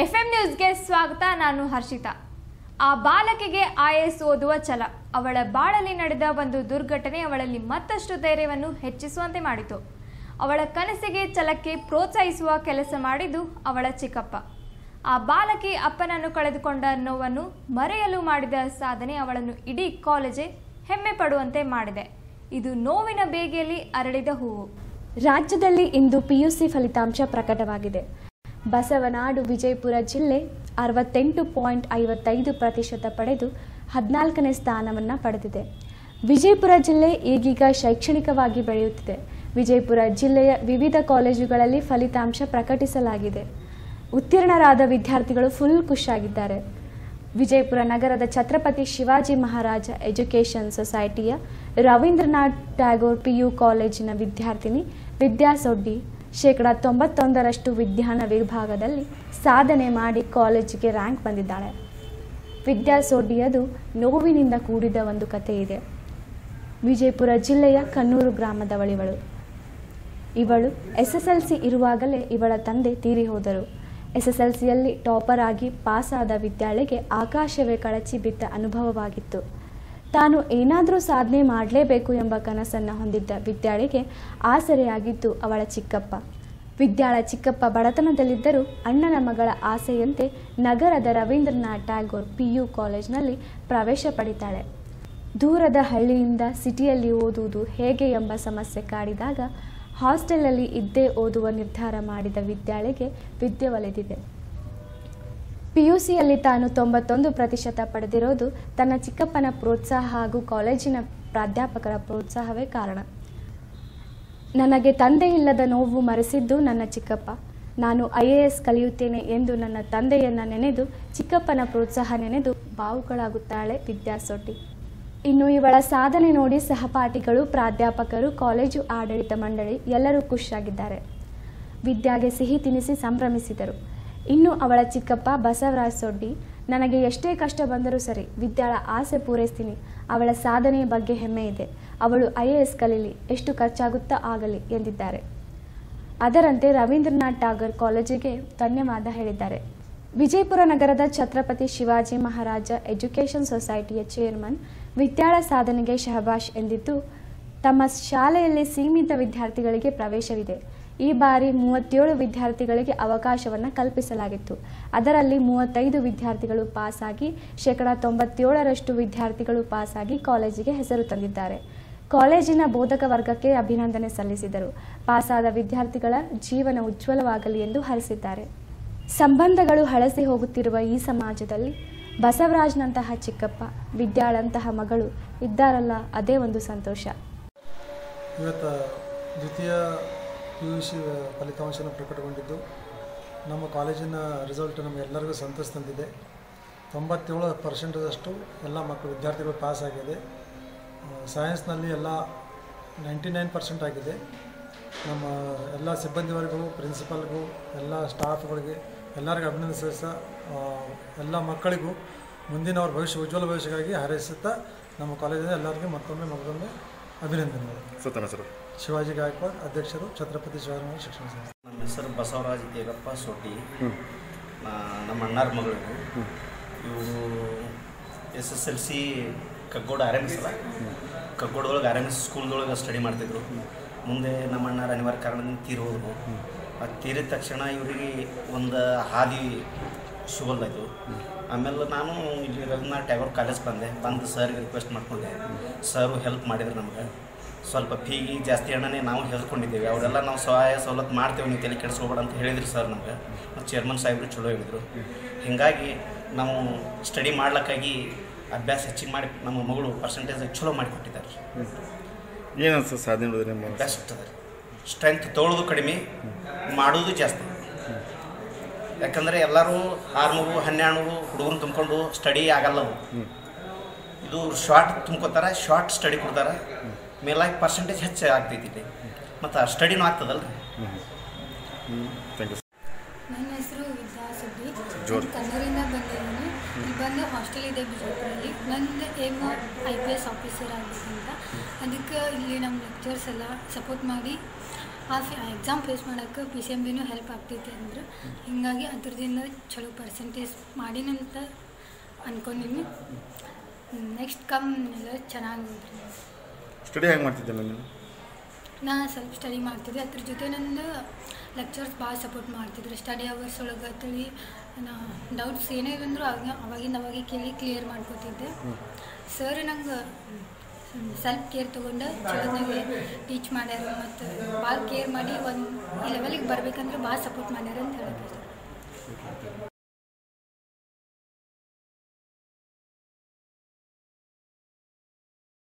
F M ನ್ಯೂಸ್ಗೆ ಸ್ವಾಗತ, ನಾನು ಹರ್ಷಿತಾ. ಆ ಬಾಲಕಿಗೆ ಐಎಎಸ್ ಓದುವ ಛಲ. ಅವಳ ಬಾಳಲ್ಲಿ ನಡೆದ ಒಂದು ದುರ್ಘಟನೆ ಅವಳಲ್ಲಿ ಮತ್ತಷ್ಟು ಧೈರ್ಯವನ್ನು ಹೆಚ್ಚಿಸುವಂತೆ ಮಾಡಿತು. ಅವಳ ಕನಸಿಗೆ ಛಲಕ್ಕೆ ಪ್ರೋತ್ಸಾಹಿಸುವ ಕೆಲಸ ಮಾಡಿದ್ದು ಅವಳ ಚಿಕ್ಕಪ್ಪ. ಆ ಬಾಲಕಿ ಅಪ್ಪನನ್ನು ಕಳೆದುಕೊಂಡ ನೋವನ್ನು ಮರೆಯಲು ಮಾಡಿದ ಸಾಧನೆ ಅವಳನ್ನು ಇಡೀ ಕಾಲೇಜೇ ಹೆಮ್ಮೆ ಪಡುವಂತೆ ಮಾಡಿದೆ. ಇದು ನೋವಿನ ಬೇಗೆಯಲ್ಲಿ ಅರಳಿದ ಹೂವು. ರಾಜ್ಯದಲ್ಲಿ ಇಂದು ಪಿಯುಸಿ ಫಲಿತಾಂಶ ಪ್ರಕಟವಾಗಿದೆ. ಬಸವನಾಡು ವಿಜಯಪುರ ಜಿಲ್ಲೆ ಅರವತ್ತೆಂಟು ಪಾಯಿಂಟ್ ಐವತ್ತೈದು ಪ್ರತಿಶತ ಪಡೆದು ಹದಿನಾಲ್ಕನೇ ಸ್ಥಾನವನ್ನು ಪಡೆದಿದೆ. ವಿಜಯಪುರ ಜಿಲ್ಲೆ ಈಗೀಗ ಶೈಕ್ಷಣಿಕವಾಗಿ ಬೆಳೆಯುತ್ತಿದೆ. ವಿಜಯಪುರ ಜಿಲ್ಲೆಯ ವಿವಿಧ ಕಾಲೇಜುಗಳಲ್ಲಿ ಫಲಿತಾಂಶ ಪ್ರಕಟಿಸಲಾಗಿದೆ. ಉತ್ತೀರ್ಣರಾದ ವಿದ್ಯಾರ್ಥಿಗಳು ಫುಲ್ ಖುಷಿಯಾಗಿದ್ದಾರೆ ವಿಜಯಪುರ ನಗರದ ಛತ್ರಪತಿ ಶಿವಾಜಿ ಮಹಾರಾಜ ಎಜುಕೇಷನ್ ಸೊಸೈಟಿಯ ರವೀಂದ್ರನಾಥ್ ಟ್ಯಾಗೋರ್ ಪಿಯು ಕಾಲೇಜಿನ ವಿದ್ಯಾರ್ಥಿನಿ ವಿದ್ಯಾ ಸೊಡ್ಡಿ ಶೇಕಡ ತೊಂಬತ್ತೊಂದರಷ್ಟು ವಿಜ್ಞಾನ ವಿಭಾಗದಲ್ಲಿ ಸಾಧನೆ ಮಾಡಿ ಕಾಲೇಜಿಗೆ ರ್ಯಾಂಕ್ ಬಂದಿದ್ದಾಳೆ. ವಿದ್ಯಾ ಸೋಡಿಯದು ನೋವಿನಿಂದ ಕೂಡಿದ ಒಂದು ಕಥೆ ಇದೆ. ವಿಜಯಪುರ ಜಿಲ್ಲೆಯ ಕನ್ನೂರು ಗ್ರಾಮದವಳಿವಳು ಇವಳು ಎಸ್ ಎಸ್ ಎಲ್ ಸಿ ಇರುವಾಗಲೇ ಇವಳ ತಂದೆ ತೀರಿ ಹೋದರು. ಎಸ್ ಎಸ್ ಎಲ್ ಸಿಯಲ್ಲಿ ಟಾಪರ್ ಆಗಿ ಪಾಸಾದ ವಿದ್ಯಾಳಿಗೆ ಆಕಾಶವೇ ಕಳಚಿ ಬಿದ್ದ ಅನುಭವವಾಗಿತ್ತು. ತಾನು ಏನಾದರೂ ಸಾಧನೆ ಮಾಡಲೇಬೇಕು ಎಂಬ ಕನಸನ್ನು ಹೊಂದಿದ್ದ ವಿದ್ಯಾಳಿಗೆ ಆಸರೆಯಾಗಿದ್ದು ಅವಳ ಚಿಕ್ಕಪ್ಪ. ವಿದ್ಯಾಳ ಚಿಕ್ಕಪ್ಪ ಬಡತನದಲ್ಲಿದ್ದರೂ ಅಣ್ಣನ ಮಗಳ ಆಸೆಯಂತೆ ನಗರದ ರವೀಂದ್ರನಾಥ್ ಟ್ಯಾಗೋರ್ ಪಿ ಯು ಕಾಲೇಜ್ನಲ್ಲಿ ಪ್ರವೇಶ ಪಡಿತಾಳೆ. ದೂರದ ಹಳ್ಳಿಯಿಂದ ಸಿಟಿಯಲ್ಲಿ ಓದುವುದು ಹೇಗೆ ಎಂಬ ಸಮಸ್ಯೆ ಕಾಡಿದಾಗ ಹಾಸ್ಟೆಲಲ್ಲಿ ಇದ್ದೇ ಓದುವ ನಿರ್ಧಾರ ಮಾಡಿದ ವಿದ್ಯಾಳಿಗೆ ವಿದ್ಯೆ ಒಲಿದಿದೆ. ಪಿಯುಸಿಯಲ್ಲಿ ತಾನು ತೊಂಬತ್ತೊಂದು ಪ್ರತಿಶತ ಪಡೆದಿರೋದು ತನ್ನ ಚಿಕ್ಕಪ್ಪನ ಪ್ರೋತ್ಸಾಹ ಹಾಗೂ ಕಾಲೇಜಿನ ಪ್ರಾಧ್ಯಾಪಕರ ಪ್ರೋತ್ಸಾಹವೇ ಕಾರಣ. ನನಗೆ ತಂದೆ ಇಲ್ಲದ ನೋವು ಮರೆಸಿದ್ದು ನನ್ನ ಚಿಕ್ಕಪ್ಪ. ನಾನು ಐ ಎ ಎಸ್ ಕಲಿಯುತ್ತೇನೆ ಎಂದು ನನ್ನ ತಂದೆಯನ್ನ ನೆನೆದು ಚಿಕ್ಕಪ್ಪನ ಪ್ರೋತ್ಸಾಹ ನೆನೆದು ಬಾವುಗಳಾಗುತ್ತಾಳೆ ವಿದ್ಯಾಸೊಟ್ಟಿ ಇನ್ನು ಇವಳ ಸಾಧನೆ ನೋಡಿ ಸಹಪಾಠಿಗಳು, ಪ್ರಾಧ್ಯಾಪಕರು, ಕಾಲೇಜು ಆಡಳಿತ ಮಂಡಳಿ ಎಲ್ಲರೂ ಖುಷಿಯಾಗಿದ್ದಾರೆ. ವಿದ್ಯಾಗೆ ಸಿಹಿ ತಿನಿಸಿ ಸಂಭ್ರಮಿಸಿದರು. ಇನ್ನು ಅವಳ ಚಿಕ್ಕಪ್ಪ ಬಸವರಾಜ್ ಸೊಡ್ಡಿ, ನನಗೆ ಎಷ್ಟೇ ಕಷ್ಟ ಬಂದರೂ ಸರಿ ವಿದ್ಯಾಳ ಆಸೆ ಪೂರೈಸ್ತೀನಿ. ಅವಳ ಸಾಧನೆಯ ಬಗ್ಗೆ ಹೆಮ್ಮೆ ಇದೆ. ಅವಳು ಐ ಎ ಎಸ್ ಕಲೀಲಿ, ಎಷ್ಟು ಖರ್ಚಾಗುತ್ತಾ ಆಗಲಿ ಎಂದಿದ್ದಾರೆ. ಅದರಂತೆ ರವೀಂದ್ರನಾಥ್ ಟಾಗರ್ ಕಾಲೇಜಿಗೆ ಧನ್ಯವಾದ ಹೇಳಿದ್ದಾರೆ. ವಿಜಯಪುರ ನಗರದ ಛತ್ರಪತಿ ಶಿವಾಜಿ ಮಹಾರಾಜ ಎಜುಕೇಷನ್ ಸೊಸೈಟಿಯ ಚೇರ್ಮನ್ ವಿದ್ಯಾಳ ಸಾಧನೆಗೆ ಶಹಬಾಷ್ ಎಂದಿದ್ದು, ತಮ್ಮ ಶಾಲೆಯಲ್ಲಿ ಸೀಮಿತ ವಿದ್ಯಾರ್ಥಿಗಳಿಗೆ ಪ್ರವೇಶವಿದೆ. ಈ ಬಾರಿ ಮೂವತ್ತೇಳು ವಿದ್ಯಾರ್ಥಿಗಳಿಗೆ ಅವಕಾಶವನ್ನು ಕಲ್ಪಿಸಲಾಗಿತ್ತು. ಅದರಲ್ಲಿ ಮೂವತ್ತೈದು ವಿದ್ಯಾರ್ಥಿಗಳು ಪಾಸಾಗಿ, ಶೇಕಡ ತೊಂಬತ್ತೇಳರಷ್ಟು ವಿದ್ಯಾರ್ಥಿಗಳು ಪಾಸಾಗಿ ಕಾಲೇಜಿಗೆ ಹೆಸರು ತಂದಿದ್ದಾರೆ. ಕಾಲೇಜಿನ ಬೋಧಕ ವರ್ಗಕ್ಕೆ ಅಭಿನಂದನೆ ಸಲ್ಲಿಸಿದರು. ಪಾಸಾದ ವಿದ್ಯಾರ್ಥಿಗಳ ಜೀವನ ಉಜ್ವಲವಾಗಲಿ ಎಂದು ಹರಿಸಿದ್ದಾರೆ. ಸಂಬಂಧಗಳು ಹಳಸಿ ಹೋಗುತ್ತಿರುವ ಈ ಸಮಾಜದಲ್ಲಿ ಬಸವರಾಜ್ನಂತಹ ಚಿಕ್ಕಪ್ಪ, ವಿದ್ಯಾಳಂತಹ ಮಗಳು ಇದ್ದಾರಲ್ಲ, ಅದೇ ಒಂದು ಸಂತೋಷ. ಇವತ್ತು ದ್ವಿತೀಯ ಪಿ ಯು ಸಿ ಫಲಿತಾಂಶನ ಪ್ರಕಟಗೊಂಡಿದ್ದು, ನಮ್ಮ ಕಾಲೇಜಿನ ರಿಸಲ್ಟ್ ನಮಗೆಲ್ಲರಿಗೂ ಸಂತಸ ತಂದಿದೆ. ತೊಂಬತ್ತೇಳು ಪರ್ಸೆಂಟದಷ್ಟು ಎಲ್ಲ ಮಕ್ಕಳು ವಿದ್ಯಾರ್ಥಿಗಳು ಪಾಸ್ ಆಗಿದೆ. ಸೈನ್ಸ್ನಲ್ಲಿ ಎಲ್ಲ ನೈಂಟಿ ನೈನ್ ಪರ್ಸೆಂಟ್ ಆಗಿದೆ. ನಮ್ಮ ಎಲ್ಲ ಸಿಬ್ಬಂದಿವರೆಗೂ ಪ್ರಿನ್ಸಿಪಾಲ್ಗೂ ಎಲ್ಲ ಸ್ಟಾಫ್ಗಳಿಗೆ ಎಲ್ಲರಿಗೂ ಅಭಿನಂದಿಸ ಎಲ್ಲ ಮಕ್ಕಳಿಗೂ ಮುಂದಿನ ಅವ್ರ ಭವಿಷ್ಯ, ಉಜ್ವಲ ಭವಿಷ್ಯಕ್ಕಾಗಿ ಹಾರೈಸುತ್ತಾ ನಮ್ಮ ಕಾಲೇಜಿನ ಎಲ್ಲರಿಗೂ ಮತ್ತೊಮ್ಮೆ ಮತ್ತೊಮ್ಮೆ ಅಭಿನಂದನೆಗಳು. ಸರ್. ಶಿವಾಜಿ ಗಾಯಕ್ವಾಡ್ ಅಧ್ಯಕ್ಷರು ಛತ್ರಪತಿ ಶಿವಾಜಿ ಶಿಕ್ಷಣ ಸಂಸ್ಥೆ. ನಮ್ಮ ಹೆಸರು ಬಸವರಾಜ್ ದೇಗಪ್ಪ ಸೋಟಿ ನಮ್ಮ ಅಣ್ಣಾರ ಮಗಳು ಇವರು. S S L C Kaggoda R M S ಅಲ್ಲ? ಕಗ್ಗೋಡದೊಳಗೆ ಆರ್ ಎಂ ಎಸ್ ಸ್ಕೂಲ್ದೊಳಗೆ ಸ್ಟಡಿ ಮಾಡ್ತಿದ್ರು. ಮುಂದೆ ನಮ್ಮ ಅಣ್ಣಾರ ಅನಿವಾರ್ಯ ಕಾರಣದಿಂದ ತೀರಿ ಹೋದರು. ಅದು ತೀರಿದ ತಕ್ಷಣ ಇವರಿಗೆ ಒಂದು ಹಾದಿ ಸಿಗೋಲ್ದಾಯ್ತು ಆಮೇಲೆ ನಾನು ಇಲ್ಲಿ ರವೀಂದ್ರನಾಥ್ ಟ್ಯಾಗೋರ್ ಕಾಲೇಜ್ ಬಂದೆ. ಬಂದು ಸರ್ಗೆ ರಿಕ್ವೆಸ್ಟ್ ಮಾಡ್ಕೊಂಡೆ. ಸರು ಹೆಲ್ಪ್ ಮಾಡಿದ್ರು ನಮ್ಗೆ. ಸ್ವಲ್ಪ ಫೀಗಿ ಜಾಸ್ತಿ ಹಣನೇ ನಾವು ಹೇಳ್ಕೊಂಡಿದ್ದೇವೆ. ಅವರೆಲ್ಲ ನಾವು ಸಹಾಯ ಸವಲತ್ತು ಮಾಡ್ತೇವೆ ನೀವು ತಲೆ ಕೆಡಿಸ್ಕೋಬೇಡ ಅಂತ ಹೇಳಿದ್ರು ಸರ್ ನಮ್ಗೆ. ಮತ್ತು ಚೇರ್ಮನ್ ಸಾಹೇಬರು ಚಲೋ ಹೇಳಿದರು. ಹೀಗಾಗಿ ನಾವು ಸ್ಟಡಿ ಮಾಡ್ಲಿಕ್ಕಾಗಿ ಅಭ್ಯಾಸ ಹೆಚ್ಚಿಗೆ ಮಾಡಿ ನಮ್ಮ ಮಗಳು ಪರ್ಸೆಂಟೇಜ್ ಚಲೋ ಮಾಡಿಕೊಟ್ಟಿದ್ದಾರೆ ಏನು ಅನ್ಸುತ್ತೆ ಸಾಧನೆ ನಿಮ್ಮ ಬೆಸ್ಟ್ ಅದ. ಸ್ಟ್ರೆಂತ್ ತೋಳೋದು ಕಡಿಮೆ ಮಾಡೋದು ಜಾಸ್ತಿ. ಯಾಕಂದರೆ ಎಲ್ಲರೂ ಆರುನೂರು ಹನ್ನೆರಡು ಹುಡುಗರು ತುಂಬಿಕೊಂಡು ಸ್ಟಡಿ ಆಗಲ್ಲವು. ಇದು ಶಾರ್ಟ್ ತುಂಬ್ಕೋತಾರೆ ಶಾರ್ಟ್ ಸ್ಟಡಿ ಕೊಡ್ತಾರೆ. ಮೇಲಾಗಿ ಪರ್ಸೆಂಟೇಜ್ ಹೆಚ್ಚು ಆಗ್ತೈತಿ ಇಲ್ಲಿ. ಮತ್ತು ಸ್ಟಡಿನೂ ಆಗ್ತದಲ್ಲ ರೀ ಯು ನನ್ನ ಹೆಸರು ವಿದ್ಯಾ ಸುದ್ದಿ. ಜೋರು. ನಾನು ಕನ್ನೂರಿಂದ ಬಂದಿದ್ದೀನಿ. ಇಲ್ಲಿ ಬಂದು ಹಾಸ್ಟೆಲ್ ಇದೆ ಬಿಜಾಪುರಲ್ಲಿ. ನಂದು aim I P S officer ಆಗಬೇಕಂತ ಅದಕ್ಕೆ ಇಲ್ಲಿ ನಮ್ಮ ಲೆಕ್ಚರ್ಸ್ ಎಲ್ಲ ಸಪೋರ್ಟ್ ಮಾಡಿ ಆ ಎಕ್ಸಾಮ್ ಫೇಸ್ ಮಾಡೋಕ್ಕೆ ಪಿ ಸಿ ಎಂ ಬಿನೂ ಹೆಲ್ಪ್ ಆಗ್ತೈತಿ ಅಂದ್ರೆ. ಹೀಗಾಗಿ ಅದ್ರದಿಂದ ಚಲೋ ಪರ್ಸೆಂಟೇಜ್ ಮಾಡಿನಂತ ಅಂದ್ಕೊಂಡಿನಿ ನೆಕ್ಸ್ಟ್ ಕಮ್ ಎಲ್ಲ ಚೆನ್ನಾಗಿ ಸ್ಟಡಿ ಹೆಂಗೆ ಮಾಡ್ತಿದ್ದೆ ನೀನು ನಾ ಸ್ವಲ್ಪ ಸ್ಟಡಿ ಮಾಡ್ತಿದ್ದೆ. ಅದ್ರ ಜೊತೆ ನಂದು ಲೆಕ್ಚರ್ಸ್ ಭಾಳ ಸಪೋರ್ಟ್ ಮಾಡ್ತಿದ್ರು. ಸ್ಟಡಿ ಅವರ್ಸ್ ಒಳಗೆ ತಿಳಿ ನಾ ಡೌಟ್ಸ್ ಏನೇ ಬಂದರೂ ಅವಾಗ ಅವಾಗಿಂದ ಅವಾಗ ಕೇಳಿ ಕ್ಲಿಯರ್ ಮಾಡ್ಕೋತಿದ್ದೆ. ಸರ್ ನಂಗೆ ಸೆಲ್ಫ್ ಕೇರ್ ತೊಗೊಂಡು ಚಲೋದಾಗೆ ಟೀಚ್ ಮಾಡ್ಯಾರ ಮತ್ತು ಭಾಳ ಕೇರ್ ಮಾಡಿ ಒಂದು ಈ ಲೆವೆಲಿಗೆ ಬರ್ಬೇಕಂದ್ರೆ ಭಾಳ ಸಪೋರ್ಟ್ ಮಾಡ್ಯಾರ ಅಂತ ಹೇಳಕ್ಕೆ